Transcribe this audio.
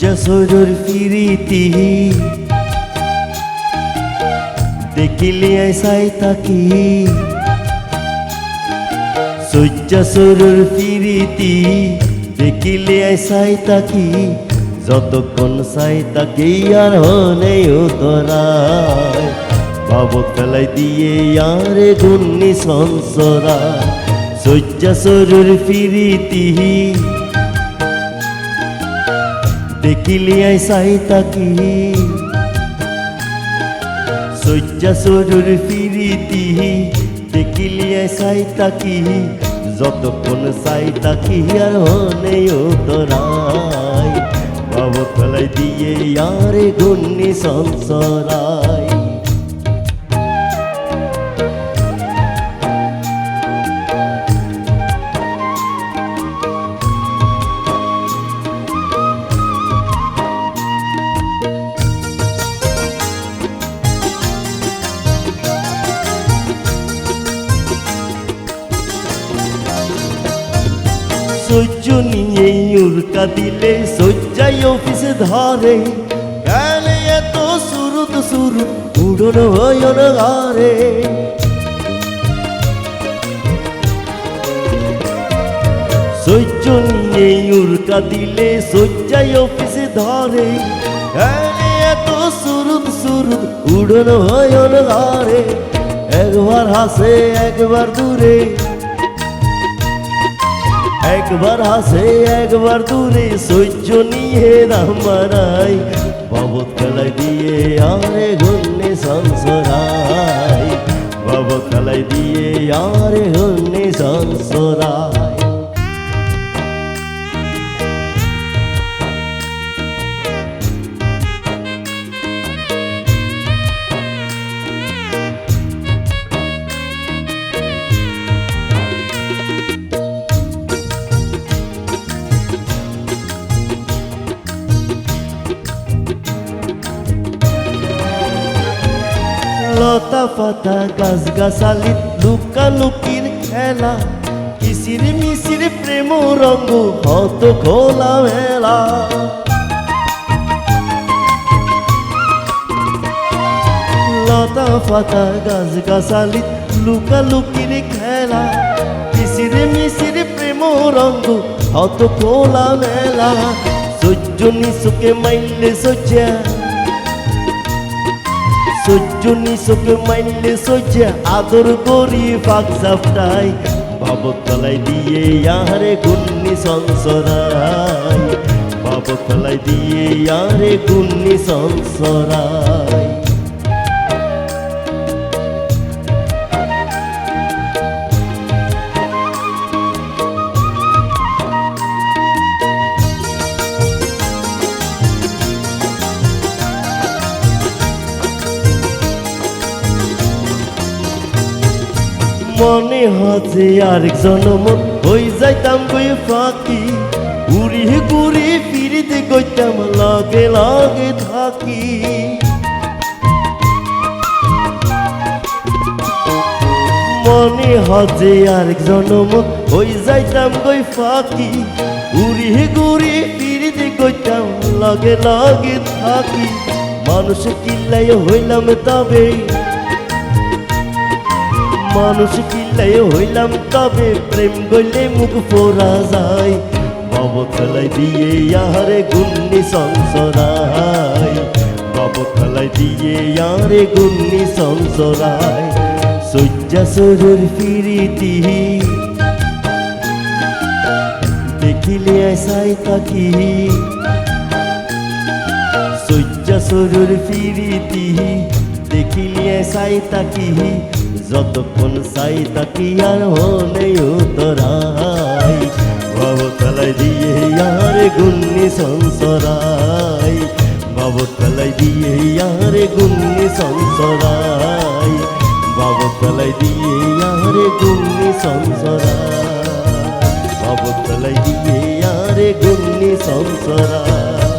সূর্য সরুর ফিরিতি দেখিলে সাই তাকি সূর্য সরুর ফিরিতি দেখিলে তাকি যতক্ষণ সাই তাকি আর হনে তোরায় বাবু খেলাই দিয়ে আরে গুন্নি সংসরা সূর্য সরুর ফিরিতি দেখিলিয়াই চাই তাকি। সজ্জা তিহি ফিরিতি দেখিলিয়াই চাই তাকি। যতক্ষণ চাই তাকি আর হনেও তরাই বাবা ফেলাই দিয়ে আরে গুন্নি সংসরাই সহ্য নিয়ে উড়কা দিলে সজ্জাই অফিসে ধরে। কেন এত সুরুত সুরু উড়ন হয়ন ঘরে সহ্য নিয়ে উড়কা দিলে সজ্জাই অফিসে ধরে। এত সুরুত সুরুত উড়ন হয়ন ঘরে একবার হাসে, একবার দূরে। একবার হাসে, একবার দূরে সহ্য নিয়ে রামারাই বাবু খেলায় দিয়ে আরে ঘন্যে সংসরাই বাবু খেলায় দিয়ে আরে ঘন্যে সংসরাই পাতা গাছ গাছালি, লুকালুকির খেলা। কিসির মিসির প্রেম রঙ্গ, হত খোলা মেলা। লতা পাতা গাছ গাছালি, লুকালুকির খেলা। কিসির মিসির প্রেম রঙ্গ, হত খোলা মেলা। সহ্য নিশুকে মাইলে সজ্জা সহ্য নিশোকে মাইলে সজ্জা, আদর করি পাক সাপটাই বাবতলাই দিয়ে আরে গুন্নি সংসরাই বাবতলাই দিয়ে আরে গুন্নি সংসরাই মনে হচ্ছে আরেক জনম হই যাইতাম গই ফাঁকি উড়ি গুড়ি ফিরিতে গইতাম, লগে লগে থাকি। মনে হচ্ছে আরেক জনম হই যাইতাম গই ফাঁকি উড়ি গুড়ি ফিরিতে গইতাম, লগে লগে থাকি। মানুষ কিল্লাই হইলাম তবে মানুষ কিল্লাই হইলাম তবে প্রেম গইলে মুখ ফোরা যায়। বাব খেলাই দিয়ে ইয়ারে গুন্নি সংসরাই বাব খেলাই দিয়ে ইয়ারে গুন্নি সংসরাই সজ্জা সরুর ফিরিতি। দেখিলে সাই তাকি সজ্জা সরুর ফিরিতি। দেখিলে সাই তাকি যতক্ষণ সাই তাকি আর হলেই তোরাই বাবু খেলাই দিয়ে আর গুন্নি সংসরাই বাবু খেলাই দিয়ে আর গুন্নি সংসরাই বাবু খেলাই দিয়ে আর গুন্নি সংসরাই বাবু খেলাই দিয়ে আর গুন্নি সংসরাই